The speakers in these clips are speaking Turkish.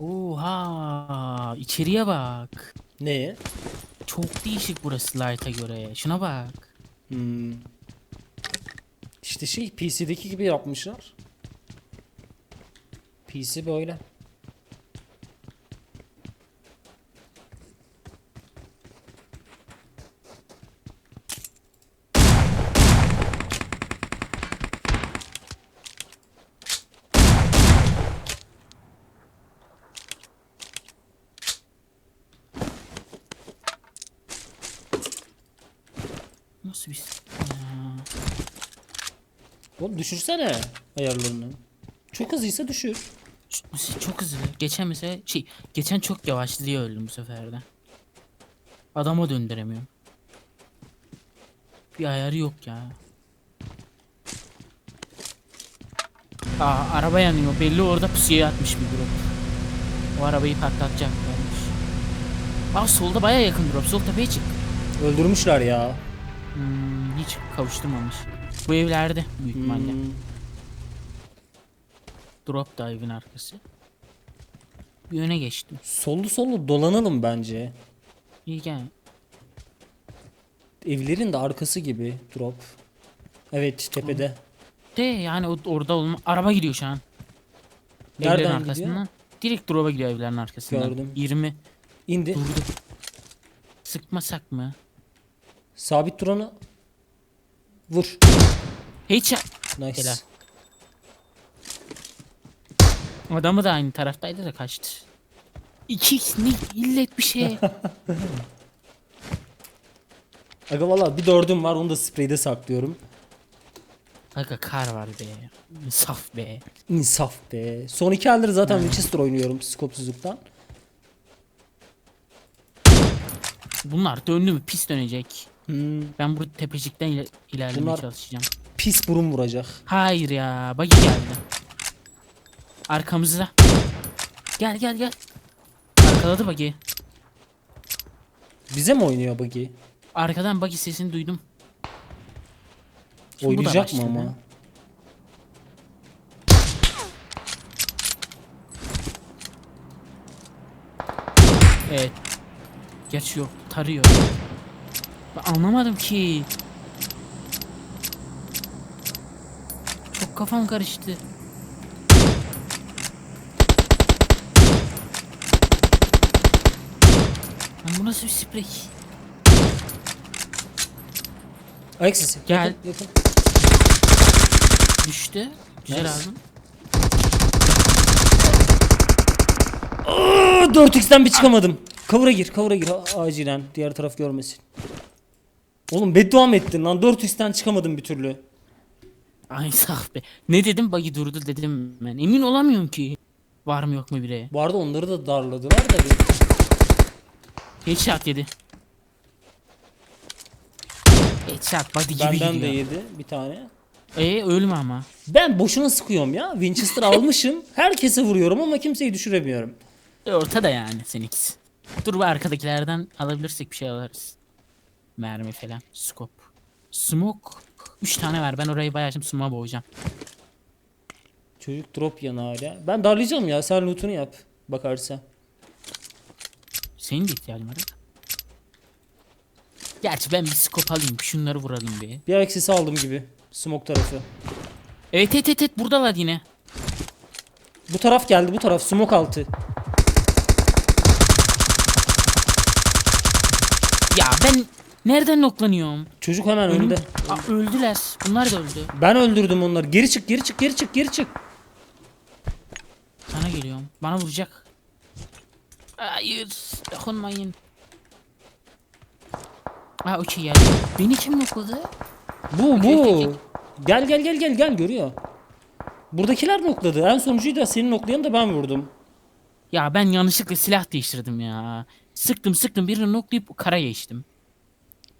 Oha içeriye bak. Neye? Çok değişik burası Light'a göre. Şuna bak. Hmm. İşte şey PC'deki gibi yapmışlar. PC böyle. Nasıl bir... Aa, Oğlum düşürsene ayarlarını. Çok hızlıysa düşür. çok hızlı. Geçen mesela şey geçen çok yavaş diye öldüm bu sefer de. Adama döndüremiyorum. Bir ayarı yok ya. Aa araba yanıyor. Belli orada pusuya atmış bir grup. O arabayı patlatacaklarmış. Aa solda baya yakın drop. Sol tepeye çık. Öldürmüşler ya. Hmm, hiç kavuşturmamış. Bu evlerde büyük ihtimalle. Hmm. Drop da evin arkası. Bir öne geçtim. Sollu sollu dolanalım bence. İyi gel. Evlerin de arkası gibi drop. Evet tepede. De yani o- orada olma araba gidiyor şu an. Nereden evlerin gidiyor? arkasından. Direkt drop'a gidiyor evlerin arkasından. Gördüm. 20 İndi. durdu. Sıkmasak mı? Sabit duranı vur. Hiç Nice. Helal. adamı da aynı taraftaydı da kaçtı. 2x ne illet bir şey. Aga valla bir dördüm var onu da spreyde saklıyorum. Aga kar var be. Saf be. İnsaf be. Son iki eldir zaten Winchester oynuyorum skopsuzluktan. Bunlar döndü mü pis dönecek. Hmm, Ben burada tepecikten iler- ilerlemeye Bunlar- çalışacağım. pis burun vuracak. Hayır ya. Buggy geldi. Arkamızda. Gel gel gel. Arkaladı buggy. Bize mi oynuyor buggy? Arkadan buggy sesini duydum. Şimdi bu Oynayacak mı ama? Evet. Gerçi yok. Tarıyor. Ben anlamadım ki. Çok kafam karıştı. Lan bu nasıl bir sprey? Ayak sesi. Gel. Yakın, yakın. Düştü. Güzel Nice. aldın. Aa, 4x'ten bir çıkamadım. Kavura gir, kavura gir acilen. Diğer taraf görmesin. Oğlum beddua mı ettin lan? 4x'ten çıkamadım bir türlü. Ay saf be. Ne dedim buggy durdu dedim ben. Emin olamıyorum ki. Var mı yok mu bire? Bu arada onları da darladılar da. bir- Headshot yedi. Headshot body gibi Benden de gidiyor. yedi bir tane. Ee ölme ama. Ben boşuna sıkıyorum ya. Winchester almışım. Herkese vuruyorum ama kimseyi düşüremiyorum. E, ortada yani seninkisi. Dur bu arkadakilerden alabilirsek bir şey alırız. Mermi falan. Scope. Smoke. 3 tane ver. Ben orayı bayağı şimdi smoke'a boğacağım. Çocuk drop yanı hala. Ben darlayacağım ya. Sen loot'unu yap. Bakarsa. Senin de ihtiyacın var. Gerçi ben bir scope alayım. Şunları vuralım bir. Bir ayak sesi aldım gibi. Smoke tarafı. Evet evet evet, evet buradalar yine. Bu taraf geldi bu taraf. Smoke altı. Ya ben nereden noklanıyorum? Çocuk hemen Önüm- önünde. Aa, öldüler. Bunlar da öldü. Ben öldürdüm onları. Geri çık geri çık geri çık geri çık. Sana geliyorum. Bana vuracak. Hayır. Dokunmayın. Aa okey geldi. Beni kim nokladı? Bu Okey, bu. okey. Gel gel gel gel gel görüyor. Buradakiler nokladı. En sonuncuyu da senin noklayanı da ben vurdum. Ya ben yanlışlıkla silah değiştirdim ya. Sıktım sıktım birini noklayıp kara geçtim.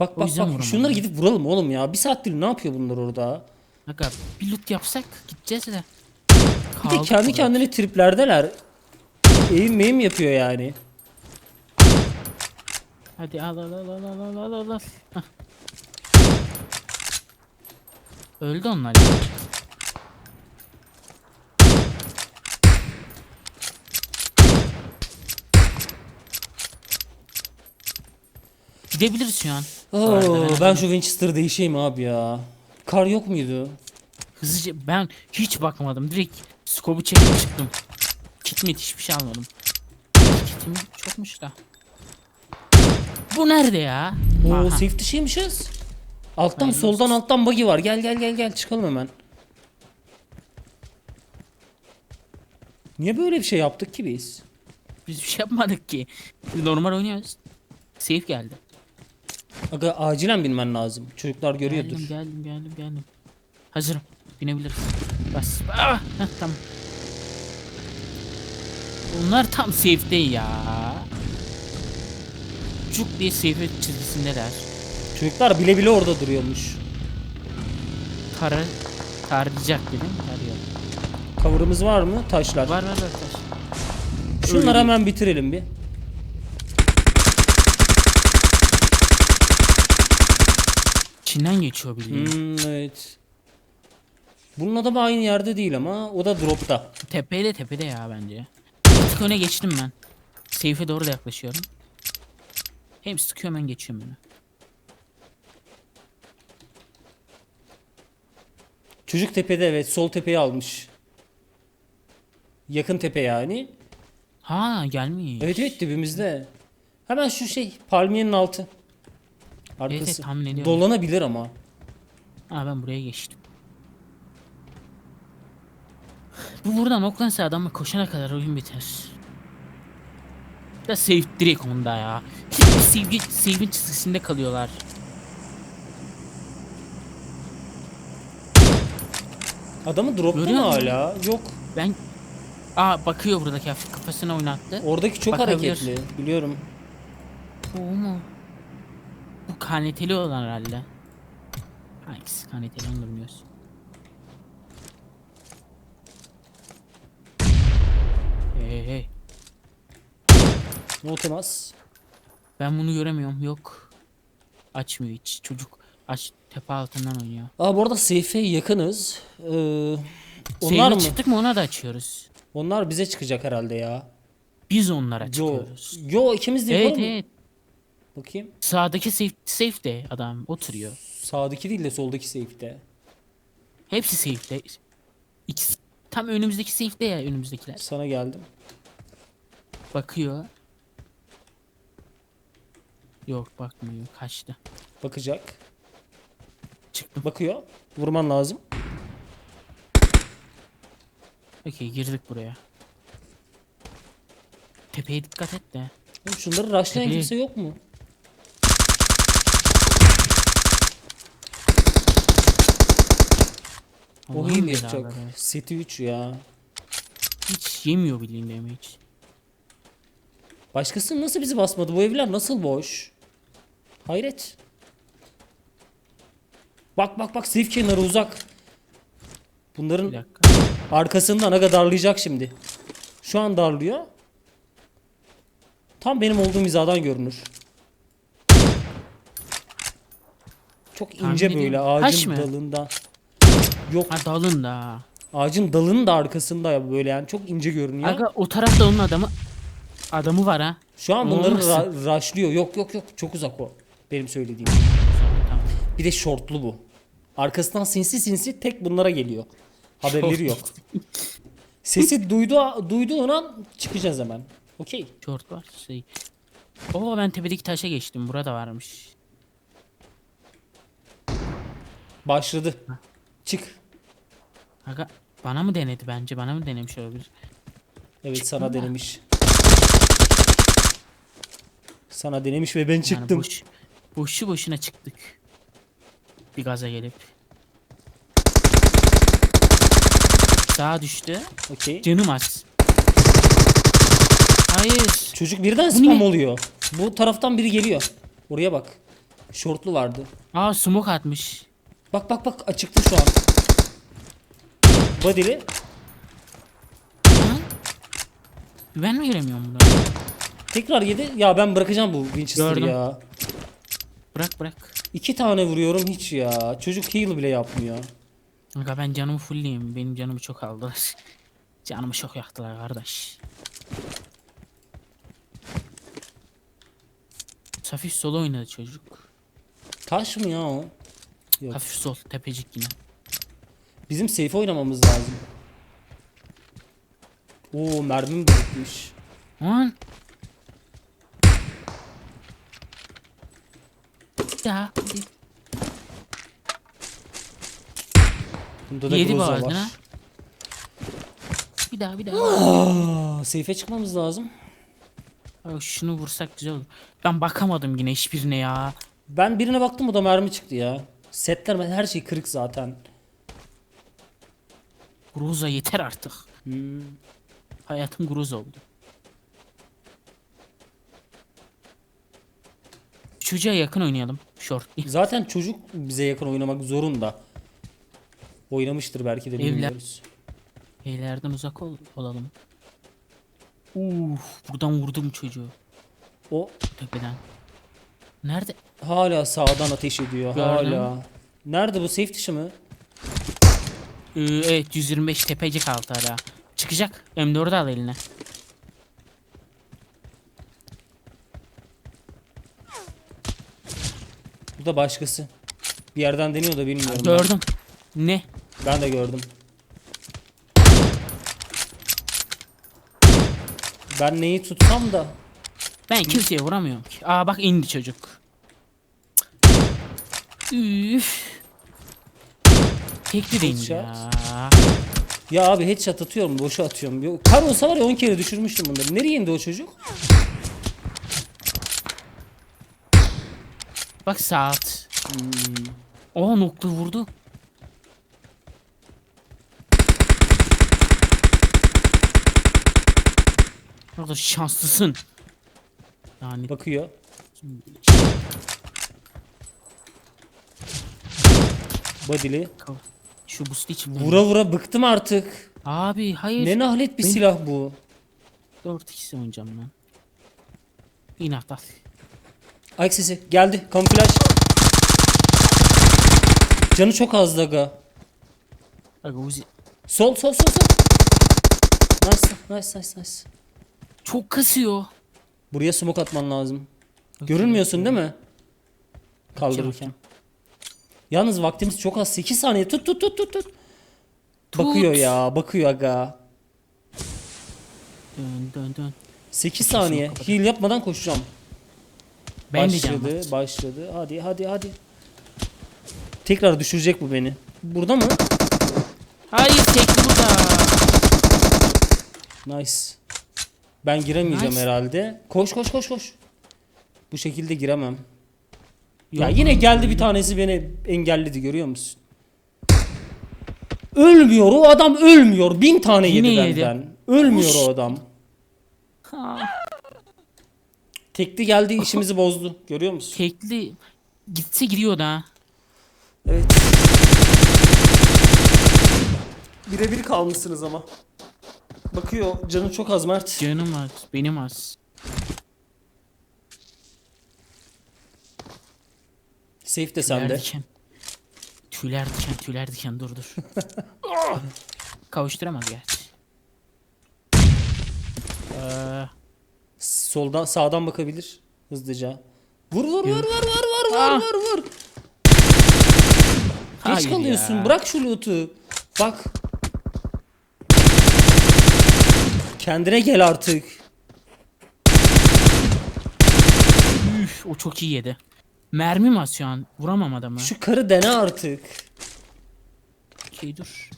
Bak bak bak vuramadım. şunları gidip vuralım oğlum ya. Bir saattir ne yapıyor bunlar orada? Aga bir loot yapsak gideceğiz de. Bir de kendi kendine triplerdeler. Eğim meyim yapıyor yani. Hadi al al al al al al al al Öldü onlar ya. Gidebiliriz şu an. Oo, ben şu Winchester değişeyim abi ya. Kar yok muydu? Hızlıca ben hiç bakmadım. Direkt skobu çekip çıktım. Kit mit hiçbir şey almadım. Kitim çokmuş da. Bu nerede ya? Oo Aha. safe dışıymışız. Alttan Hayırlı soldan alttan buggy var. Gel gel gel gel çıkalım hemen. Niye böyle bir şey yaptık ki biz? Biz bir şey yapmadık ki. Biz normal oynuyoruz. Safe geldi. Aga acilen binmen lazım. Çocuklar görüyordur. Geldim geldim geldim geldim. Hazırım. Binebiliriz. Bas. Ah, heh, tamam. Bunlar tam safe'de ya. Cuk diye safe çizgisindeler. Çocuklar bile bile orada duruyormuş. Tara tarayacak dedim. Tarıyor. Cover'ımız var mı? Taşlar. Var var var. taş. Şunları Öyle. hemen bitirelim bir. İçinden geçiyor bildiğin. Hmm, evet. Bunun adamı aynı yerde değil ama o da dropta. Tepeyle tepede ya bence. Bir tık öne geçtim ben. Safe'e doğru da yaklaşıyorum. Hem sıkıyorum hem geçiyorum beni. Çocuk tepede evet sol tepeyi almış. Yakın tepe yani. Ha gelmiş. Evet evet dibimizde. Hemen şu şey palmiyenin altı. Arkası. evet, tahmin ediyorum. Dolanabilir ama. Ha ben buraya geçtim. Bu buradan oklansa adamı koşana kadar oyun biter. Ya save direkt onda ya. Save'in çizgisinde kalıyorlar. Adamı dropta mı hala? Yok. Ben... Aa bakıyor buradaki hafif kafasına oynattı. Oradaki çok Bakabilir. hareketli. Biliyorum. Bu mu? Bu kaneteli olan herhalde. Hangisi kaneteli onu bilmiyoruz. Hey hey. No temas. Ben bunu göremiyorum. Yok. Açmıyor hiç. Çocuk aç tepe altından oynuyor. Aa bu arada safe'e yakınız. Ee, onlar mı? çıktık mı ona da açıyoruz. Onlar bize çıkacak herhalde ya. Biz onlara Yo. çıkıyoruz. Yo ikimiz de Evet mı? evet. Bakayım. Sağdaki safe, safe de adam oturuyor. Sağdaki değil de soldaki safe'te. Hepsi safe'de. İkisi tam önümüzdeki safe'de ya önümüzdekiler. Sana geldim. Bakıyor. Yok bakmıyor. Kaçtı. Bakacak. Çıktım. Bakıyor. Vurman lazım. Okey girdik buraya. Tepeye dikkat et de. Oğlum Şunları rushlayan kimse yok mu? O Allah'ın heal belaları. Seti 3 ya. Hiç yemiyor bildiğin damage. Başkası nasıl bizi basmadı? Bu evler nasıl boş? Hayret. Bak bak bak safe kenarı uzak. Bir Bunların dakika. arkasından aga darlayacak şimdi. Şu an darlıyor. Tam benim olduğum hizadan görünür. Çok Tahmin ince ediyorum. böyle Taş ağacın mı? dalında. Yok Ha dalın da. ağacın dalının da arkasında ya böyle yani çok ince görünüyor. Aga o tarafta onun adamı adamı var ha. Şu an bunları ra- rushlıyor. Yok yok yok çok uzak o. Benim söylediğim. Tamam. Bir de shortlu bu. Arkasından sinsi sinsi tek bunlara geliyor. Haberleri yok. Sesi duydu duyduğun an çıkacağız hemen. Okey. Short var şey. Oo ben tepedeki taşa geçtim. Burada varmış. Başladı. Çık. Aga bana mı denedi bence? Bana mı denemiş olabilir? Evet sana mı? denemiş. Sana denemiş ve ben Yani çıktım. boş, boşu boşuna çıktık. Bir gaza gelip. Sağa düştü. Okey. Canım az. Hayır. Çocuk birden Bu spam ne? oluyor. Bu taraftan biri geliyor. Oraya bak. Şortlu vardı. Aa smoke atmış. Bak bak bak açıktı şu an. Body'li. Ben mi göremiyorum bunu? Tekrar yedi. Ya ben bırakacağım bu Winchester'ı Gördüm. ya. Bırak bırak. İki tane vuruyorum hiç ya. Çocuk heal bile yapmıyor. Aga ben canımı fullleyeyim. Benim canımı çok aldılar. Canımı çok yaktılar kardeş. Hafif sola oynadı çocuk. Taş mı ya o? Yok. Hafif sol tepecik yine. Bizim safe oynamamız lazım. Oo mermim de bitmiş. Lan. Ya. Bunda da Yedi Groza bağırdın var. ha. Bir daha bir daha. Aa, safe'e çıkmamız lazım. Ay, şunu vursak güzel olur. Ben bakamadım yine hiçbirine ya. Ben birine baktım o da mermi çıktı ya. Setler her şey kırık zaten. Gruza yeter artık. Hmm. Hayatım Gruza oldu. Çocuğa yakın oynayalım. Short. Zaten çocuk bize yakın oynamak zorunda. Oynamıştır belki de Evler- bilmiyoruz. Evlerden uzak ol, olalım. Uf, buradan vurdum çocuğu O tepeden. Nerede? hala sağdan ateş ediyor. Gördüm. Hala. Nerede bu safe dışı mı? Ee, evet 125 tepecik altı hala. Çıkacak. M4'ü al eline. Bu da başkası. Bir yerden deniyor da bilmiyorum. ben. Gördüm. Ne? Ben de gördüm. Ben neyi tutsam da Ben kimseye vuramıyorum ki. Aa bak indi çocuk. Üf. İndi ya. ya abi headshot atıyorum boşa atıyorum. Yo- Kar olsa var ya 10 kere düşürmüştüm bunları. Nereye indi o çocuk? Bak saat. Hmm. Oha nokta vurdu. Orada şanslısın. Yani Bakıyor. Body'li. Şu boost için. Vura vura bıktım artık. Abi hayır. Ne nahlet bir Ben- silah bu. 4 2 oynayacağım ben. İnat bak. Ayak sesi geldi. Kamuflaj. Canı çok azdı aga. Aga Uzi. Sol sol sol sol. Nice nice nice nice. Çok kasıyor. Buraya smoke atman lazım. Görünmüyorsun değil mi? Kaldırırken. Yalnız vaktimiz çok az. 8 saniye. Tut tut tut tut tut. Bakıyor ya. Bakıyor aga. Dön dön dön. 8 saniye. Heal yapmadan koşacağım. Ben de başladı, başladı. Hadi hadi hadi. Tekrar düşürecek bu beni. Burada mı? Hayır tekli burada. Nice. Ben giremeyeceğim Nice. herhalde. Koş koş koş koş. Bu şekilde giremem. Ya yine geldi bir tanesi beni engelledi görüyor musun? Ölmüyor o adam ölmüyor. Bin tane Yine yedi yedi. benden. Ölmüyor Uş. o adam. Ha, Tekli geldi işimizi bozdu. Görüyor musun? tekli gitse gidiyor da. Evet. Birebir kalmışsınız ama. Bakıyor canı çok az Mert. Canım az. Benim az. Safe de sende. diken. Tüyler diken tüyler diken dur dur. Kavuşturamaz gerçi. Ee, Soldan sağdan bakabilir hızlıca. Vur vur vur vur vur vur Ah. vur vur vur. hayır Geç kalıyorsun. ya. Bırak şu loot'u. Bak. Kendine gel artık. Üf, o çok iyi yedi. Mermim az şu an. Vuramam adamı. Şu karı dene artık. Okey dur.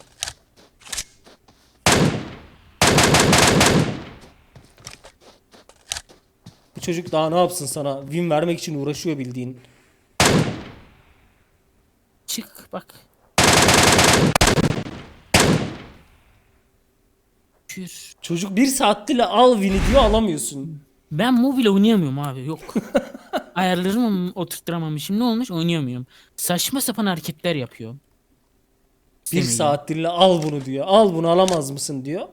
Bu çocuk daha ne yapsın sana? Win vermek için uğraşıyor bildiğin. Çık bak. Kür. Çocuk bir saattir al win'i diyor alamıyorsun. Ben mobile oynayamıyorum abi yok. Ayarlarımı oturtturamamışım ne olmuş oynayamıyorum. Saçma sapan hareketler yapıyor. Bir İstemiyorum. saattir al bunu diyor. Al bunu alamaz mısın diyor.